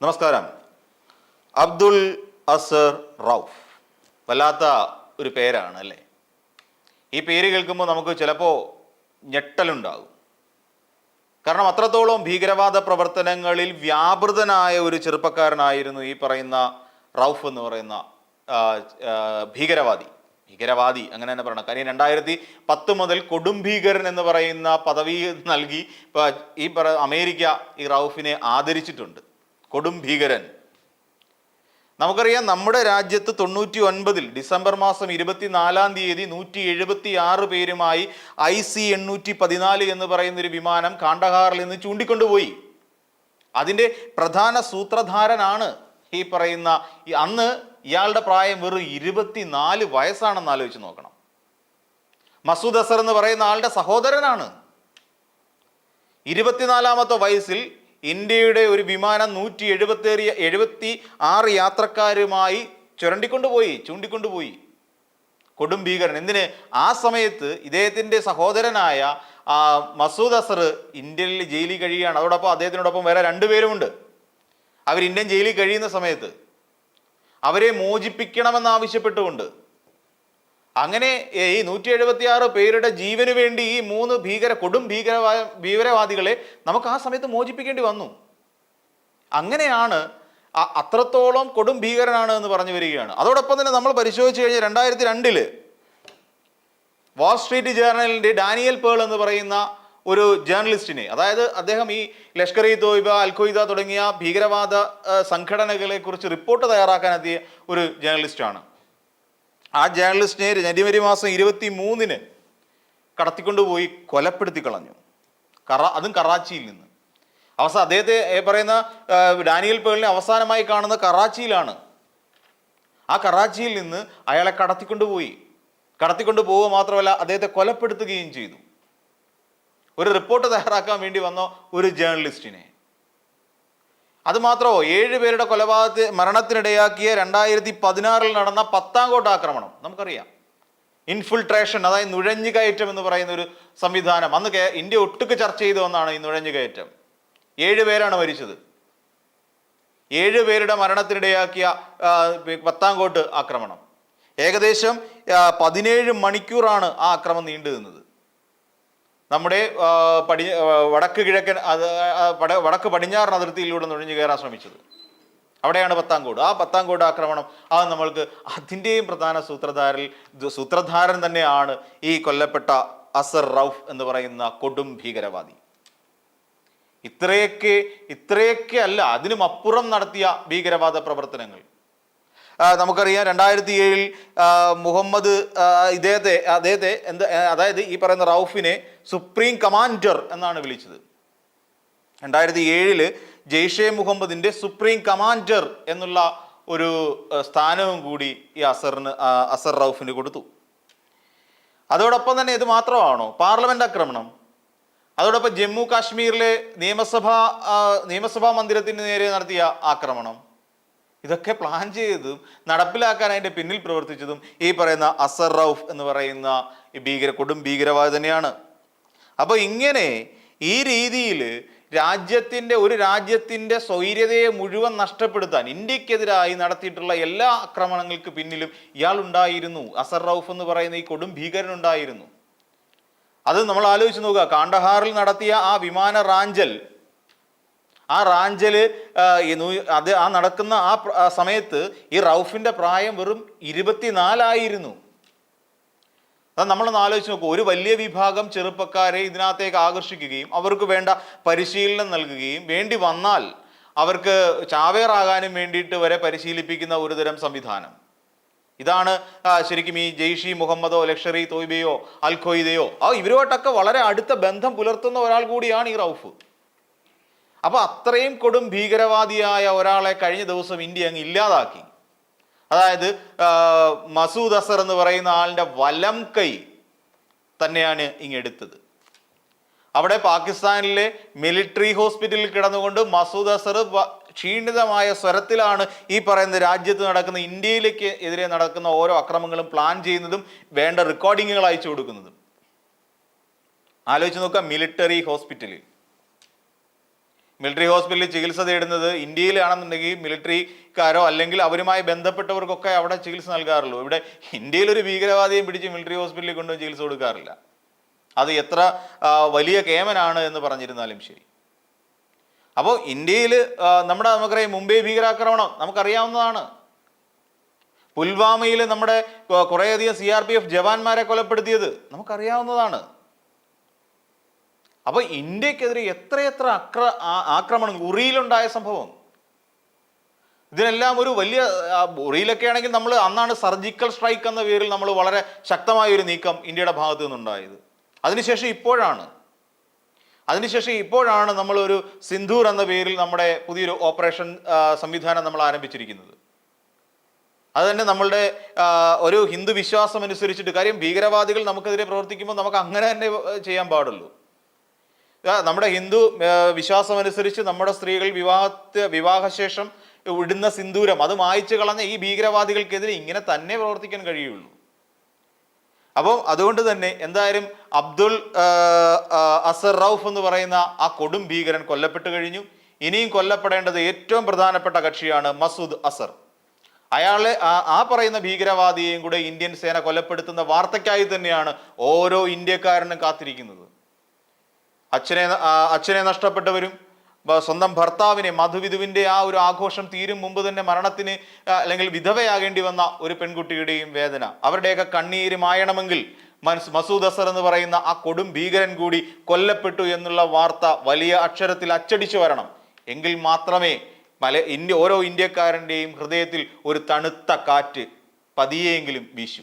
നമസ്കാരം. അബ്ദുൾ അസർ റൌഫ്. വല്ലാത്ത ഒരു പേരാണ് അല്ലേ? ഈ പേര് കേൾക്കുമ്പോൾ നമുക്ക് ചിലപ്പോൾ ഞെട്ടലുണ്ടാകും. കാരണം അത്രത്തോളം ഭീകരവാദ പ്രവർത്തനങ്ങളിൽ വ്യാപൃതനായ ഒരു ചെറുപ്പക്കാരനായിരുന്നു ഈ പറയുന്ന റൌഫ് എന്ന് പറയുന്ന ഭീകരവാദി. ഭീകരവാദി അങ്ങനെ തന്നെ പറയണം. കാര്യം രണ്ടായിരത്തി പത്ത് മുതൽ കൊടും ഭീകരൻ എന്ന് പറയുന്ന പദവി നൽകി ഈ അമേരിക്ക ഈ റൌഫിനെ ആദരിച്ചിട്ടുണ്ട്. കൊടും ഭീകരൻ. നമുക്കറിയാം നമ്മുടെ രാജ്യത്ത് തൊണ്ണൂറ്റി ഒൻപതിൽ ഡിസംബർ മാസം ഇരുപത്തിനാലാം തീയതി നൂറ്റി എഴുപത്തി ആറ് പേരുമായി ഐ സി എണ്ണൂറ്റി പതിനാല് എന്ന് പറയുന്ന ഒരു വിമാനം കാണ്ടഹാറിൽ നിന്ന് ചൂണ്ടിക്കൊണ്ടുപോയി. അതിന്റെ പ്രധാന സൂത്രധാരനാണ് ഈ പറയുന്ന അന്ന് ഇയാളുടെ പ്രായം വെറും ഇരുപത്തിനാല് വയസ്സാണെന്ന് ആലോചിച്ച് നോക്കണം. മസൂദ് അസർ എന്ന് പറയുന്ന ആളുടെ സഹോദരനാണ്. ഇരുപത്തിനാലാമത്തെ വയസ്സിൽ ഇന്ത്യയുടെ ഒരു വിമാനം നൂറ്റി എഴുപത്തേറിയ എഴുപത്തി ആറ് യാത്രക്കാരുമായി ചുരണ്ടിക്കൊണ്ടുപോയി ചൂണ്ടിക്കൊണ്ടുപോയി. കൊടും ഭീകരൻ. എന്തിന്? ആ സമയത്ത് ഇദ്ദേഹത്തിന്റെ സഹോദരനായ മസൂദ് അസർ ഇന്ത്യയിൽ ജയിലിൽ കഴിയുകയാണ്. അതോടൊപ്പം അദ്ദേഹത്തിനോടൊപ്പം വേറെ രണ്ടുപേരുമുണ്ട് അവർ ഇന്ത്യൻ ജയിലിൽ കഴിയുന്ന സമയത്ത് അവരെ മോചിപ്പിക്കണമെന്ന് ആവശ്യപ്പെട്ടുകൊണ്ട് അങ്ങനെ ഈ നൂറ്റി എഴുപത്തി ആറ് പേരുടെ ജീവന് വേണ്ടി ഈ മൂന്ന് ഭീകര കൊടും ഭീകരവാ ഭീകരവാദികളെ നമുക്ക് ആ സമയത്ത് മോചിപ്പിക്കേണ്ടി വന്നു. അങ്ങനെയാണ് അത്രത്തോളം കൊടും ഭീകരനാണ് എന്ന് പറഞ്ഞു വരികയാണ്. അതോടൊപ്പം തന്നെ നമ്മൾ പരിശോധിച്ച് കഴിഞ്ഞാൽ രണ്ടായിരത്തി രണ്ടിൽ വാൾ സ്ട്രീറ്റ് ജേർണലിന്റെ ഡാനിയൽ പേൾ എന്ന് പറയുന്ന ഒരു ജേർണലിസ്റ്റിനെ അതായത് അദ്ദേഹം ഈ ലഷ്കർ ഇ തോയ്ബ അൽ ഖ്വയ്ദ തുടങ്ങിയ ഭീകരവാദ സംഘടനകളെക്കുറിച്ച് സംഘടനകളെ കുറിച്ച് റിപ്പോർട്ട് തയ്യാറാക്കാൻ എത്തിയ ഒരു ജേർണലിസ്റ്റാണ്. ആ ജേർണലിസ്റ്റിനെ ജനുവരി മാസം ഇരുപത്തി മൂന്നിന് കടത്തിക്കൊണ്ടുപോയി കൊലപ്പെടുത്തി കളഞ്ഞു. കറ അതും കറാച്ചിയിൽ നിന്ന്. അവസാന അദ്ദേഹത്തെ പറയുന്ന ഡാനിയൽ പേളിനെ അവസാനമായി കാണുന്ന കറാച്ചിയിലാണ്. ആ കറാച്ചിയിൽ നിന്ന് അയാളെ കടത്തിക്കൊണ്ടുപോയി. കടത്തിക്കൊണ്ട് പോവുക മാത്രമല്ല അദ്ദേഹത്തെ കൊലപ്പെടുത്തുകയും ചെയ്തു. ഒരു റിപ്പോർട്ട് തയ്യാറാക്കാൻ വേണ്ടി വന്ന ഒരു ജേർണലിസ്റ്റിനെ. അത് മാത്രമോ ഏഴ് പേരുടെ കൊലപാതക മരണത്തിനിടയാക്കിയ രണ്ടായിരത്തി പതിനാറിൽ നടന്ന പത്താംകോട്ട് ആക്രമണം. നമുക്കറിയാം. ഇൻഫിൽട്രേഷൻ അതായത് നുഴഞ്ഞുകയറ്റം എന്ന് പറയുന്ന ഒരു സംവിധാനം. അന്ന് ഇന്ത്യ ഒട്ടുക്ക് ചർച്ച ചെയ്തു ഒന്നാണ് ഈ നുഴഞ്ഞുകയറ്റം. ഏഴ് പേരാണ് മരിച്ചത്. ഏഴ് പേരുടെ മരണത്തിനിടയാക്കിയ പത്താംകോട്ട് ആക്രമണം. ഏകദേശം പതിനേഴ് മണിക്കൂറാണ് ആ ആക്രമണം നീണ്ടു നിന്നത് നമ്മുടെ പടി വടക്ക് കിഴക്കൻ അത് വടക്ക് പടിഞ്ഞാറൻ അതിർത്തിയിലൂടെ നുഴഞ്ഞു കയറാൻ ശ്രമിച്ചത്. അവിടെയാണ് പത്താംകോട്. ആ പത്താംകോട് ആക്രമണം അത് നമ്മൾക്ക് അതിന്റെയും പ്രധാന സൂത്രധാരിൽ സൂത്രധാരൻ തന്നെയാണ് ഈ കൊല്ലപ്പെട്ട അസർ റൌഫ് എന്ന് പറയുന്ന കൊടും ഭീകരവാദി. ഇത്രയൊക്കെ ഇത്രയൊക്കെ അല്ല അതിനും അപ്പുറം നടത്തിയ ഭീകരവാദ പ്രവർത്തനങ്ങൾ. നമുക്കറിയാം രണ്ടായിരത്തി ഏഴിൽ മുഹമ്മദ് ഇദ്ദേഹത്തെ അദ്ദേഹത്തെ എന്ത് അതായത് ഈ പറയുന്ന റൌഫിനെ സുപ്രീം കമാൻഡർ എന്നാണ് വിളിച്ചത്. രണ്ടായിരത്തി ഏഴിൽ ജെയ്ഷെ മുഹമ്മദിന്റെ സുപ്രീം കമാൻഡർ എന്നുള്ള ഒരു സ്ഥാനവും കൂടി ഈ അസറിന് അസർ റൌഫിന് കൊടുത്തു. അതോടൊപ്പം തന്നെ ഇത് മാത്രമാണോ? പാർലമെന്റ് ആക്രമണം. അതോടൊപ്പം ജമ്മു കാശ്മീരിലെ നിയമസഭാ നിയമസഭാ മന്ദിരത്തിന് നേരെ നടത്തിയ ആക്രമണം. ഇതൊക്കെ പ്ലാൻ ചെയ്തതും നടപ്പിലാക്കാൻ അതിന്റെ പിന്നിൽ പ്രവർത്തിച്ചതും ഈ പറയുന്ന അസർ റൌഫ് എന്ന് പറയുന്ന ഈ ഭീകര കൊടും ഭീകരവാദി തന്നെയാണ് അപ്പോൾ ഇങ്ങനെ ഈ രീതിയിൽ രാജ്യത്തിന്റെ ഒരു രാജ്യത്തിന്റെ സ്വൈര്യതയെ മുഴുവൻ നഷ്ടപ്പെടുത്താൻ ഇന്ത്യക്കെതിരായി നടത്തിയിട്ടുള്ള എല്ലാ ആക്രമണങ്ങൾക്ക് പിന്നിലും ഇയാൾ ഉണ്ടായിരുന്നു. അസർ റൌഫ് എന്ന് പറയുന്ന ഈ കൊടും ഭീകരൻ ഉണ്ടായിരുന്നു. അത് നമ്മൾ ആലോചിച്ച് നോക്കുക. കാണ്ടഹാറിൽ നടത്തിയ ആ വിമാന റാഞ്ചൽ ആ റാഞ്ചൽ അത് ആ നടക്കുന്ന ആ സമയത്ത് ഈ റൗഫിന്റെ പ്രായം വെറും ഇരുപത്തിനാലായിരുന്നു. അത് നമ്മളൊന്ന് ആലോചിച്ച് നോക്കൂ. ഒരു വലിയ വിഭാഗം ചെറുപ്പക്കാരെ ഇതിനകത്തേക്ക് ആകർഷിക്കുകയും അവർക്ക് വേണ്ട പരിശീലനം നൽകുകയും വേണ്ടി വന്നാൽ അവർക്ക് ചാവേറാകാനും വേണ്ടിയിട്ട് വരെ പരിശീലിപ്പിക്കുന്ന ഒരുതരം സംവിധാനം. ഇതാണ് ശരിക്കും ഈ ജെയ്ഷി മുഹമ്മദോ ലക്ഷറി തോയ്ബയോ അൽ ആ ഇവരുമായിട്ടൊക്കെ വളരെ അടുത്ത ബന്ധം പുലർത്തുന്ന ഒരാൾ കൂടിയാണ് ഈ റൌഫ്. അപ്പൊ അത്രയും കൊടും ഭീകരവാദിയായ ഒരാളെ കഴിഞ്ഞ ദിവസം ഇന്ത്യ അങ്ങ് ഇല്ലാതാക്കി. അതായത് മസൂദ് അസർ എന്ന് പറയുന്ന ആളിന്റെ വലം കൈ തന്നെയാണ് ഇങ്ങെടുത്തത് അവിടെ പാകിസ്ഥാനിലെ മിലിറ്ററി ഹോസ്പിറ്റലിൽ കിടന്നുകൊണ്ട് മസൂദ് അസർ ക്ഷീണിതമായ സ്വരത്തിലാണ് ഈ പറയുന്ന രാജ്യത്ത് നടക്കുന്ന ഇന്ത്യയിലേക്ക് എതിരെ നടക്കുന്ന ഓരോ അക്രമങ്ങളും പ്ലാൻ ചെയ്യുന്നതും വേണ്ട റെക്കോർഡിങ്ങുകൾ അയച്ചു കൊടുക്കുന്നതും. ആലോചിച്ച് നോക്കുക മിലിറ്ററി ഹോസ്പിറ്റലിൽ. മിലിറ്ററി ഹോസ്പിറ്റലിൽ ചികിത്സ തേടുന്നത് ഇന്ത്യയിലാണെന്നുണ്ടെങ്കിൽ മിലിറ്ററിക്കാരോ അല്ലെങ്കിൽ അവരുമായി ബന്ധപ്പെട്ടവർക്കൊക്കെ അവിടെ ചികിത്സ നൽകാറുള്ളൂ. ഇവിടെ ഇന്ത്യയിൽ ഒരു ഭീകരവാദിയെ പിടിച്ച് മിലിറ്ററി ഹോസ്പിറ്റലിൽ കൊണ്ടുപോയി ചികിത്സ കൊടുക്കാറില്ല. അത് എത്ര വലിയ കേമനാണ് എന്ന് പറഞ്ഞിരുന്നാലും ശരി. അപ്പോൾ ഇന്ത്യയിൽ നമ്മുടെ നമുക്കറിയാം മുംബൈ ഭീകരാക്രമണം നമുക്കറിയാവുന്നതാണ്. പുൽവാമയിൽ നമ്മുടെ കുറേയധികം സി ആർ പി എഫ് ജവാന്മാരെ കൊലപ്പെടുത്തിയത് നമുക്കറിയാവുന്നതാണ്. അപ്പോൾ ഇന്ത്യക്കെതിരെ എത്രയെത്ര അക്ര ആക്രമണം ഉറിയിലുണ്ടായ സംഭവം. ഇതിനെല്ലാം ഒരു വലിയ ഉറിയിലൊക്കെ ആണെങ്കിൽ നമ്മൾ അന്നാണ് സർജിക്കൽ സ്ട്രൈക്ക് എന്ന പേരിൽ നമ്മൾ വളരെ ശക്തമായ ഒരു നീക്കം ഇന്ത്യയുടെ ഭാഗത്തു നിന്നുണ്ടായത്. അതിനുശേഷം ഇപ്പോഴാണ്. അതിനുശേഷം ഇപ്പോഴാണ് നമ്മളൊരു സിന്ധൂർ എന്ന പേരിൽ നമ്മുടെ പുതിയൊരു ഓപ്പറേഷൻ സംവിധാനം നമ്മൾ ആരംഭിച്ചിരിക്കുന്നത്. അത് തന്നെ നമ്മളുടെ ഒരു ഹിന്ദു വിശ്വാസം അനുസരിച്ചിട്ട് കാര്യം ഭീകരവാദികൾ നമുക്കെതിരെ പ്രവർത്തിക്കുമ്പോൾ നമുക്ക് അങ്ങനെ തന്നെ ചെയ്യാൻ പാടുള്ളൂ. നമ്മുടെ ഹിന്ദു വിശ്വാസമനുസരിച്ച് നമ്മുടെ സ്ത്രീകൾ വിവാഹത്തെ വിവാഹശേഷം ഇടുന്ന സിന്ദൂരം അത് മായ്ച്ചു കളഞ്ഞ ഈ ഭീകരവാദികൾക്കെതിരെ ഇങ്ങനെ തന്നെ പ്രവർത്തിക്കാൻ കഴിയുള്ളൂ. അപ്പോൾ അതുകൊണ്ട് തന്നെ എന്തായാലും അബ്ദുൾ അസർ റൌഫ് എന്ന് പറയുന്ന ആ കൊടും ഭീകരൻ കൊല്ലപ്പെട്ട് കഴിഞ്ഞു. ഇനിയും കൊല്ലപ്പെടേണ്ടത് ഏറ്റവും പ്രധാനപ്പെട്ട കക്ഷിയാണ് മസൂദ് അസർ. അയാളെ ആ പറയുന്ന ഭീകരവാദിയെയും കൂടെ ഇന്ത്യൻ സേന കൊലപ്പെടുത്തുന്ന വാർത്തയ്ക്കായി തന്നെയാണ് ഓരോ ഇന്ത്യക്കാരനും കാത്തിരിക്കുന്നത്. അച്ഛനെ അച്ഛനെ നഷ്ടപ്പെട്ടവരും സ്വന്തം ഭർത്താവിനെ മധുവിധുവിന്റെ ആ ഒരു ആഘോഷം തീരും മുമ്പ് തന്നെ മരണത്തിന് അല്ലെങ്കിൽ വിധവയാകേണ്ടി വന്ന ഒരു പെൺകുട്ടിയുടെയും വേദന. അവരുടെയൊക്കെ കണ്ണീര് മായണമെങ്കിൽ മസൂദ് അസർ എന്ന് പറയുന്ന ആ കൊടും ഭീകരൻ കൂടി കൊല്ലപ്പെട്ടു എന്നുള്ള വാർത്ത വലിയ അക്ഷരത്തിൽ അച്ചടിച്ചു വരണം. എങ്കിൽ മാത്രമേ പല ഇന്ത്യ ഓരോ ഇന്ത്യക്കാരന്റെയും ഹൃദയത്തിൽ ഒരു തണുത്ത കാറ്റ് പതിയെങ്കിലും വീശൂ.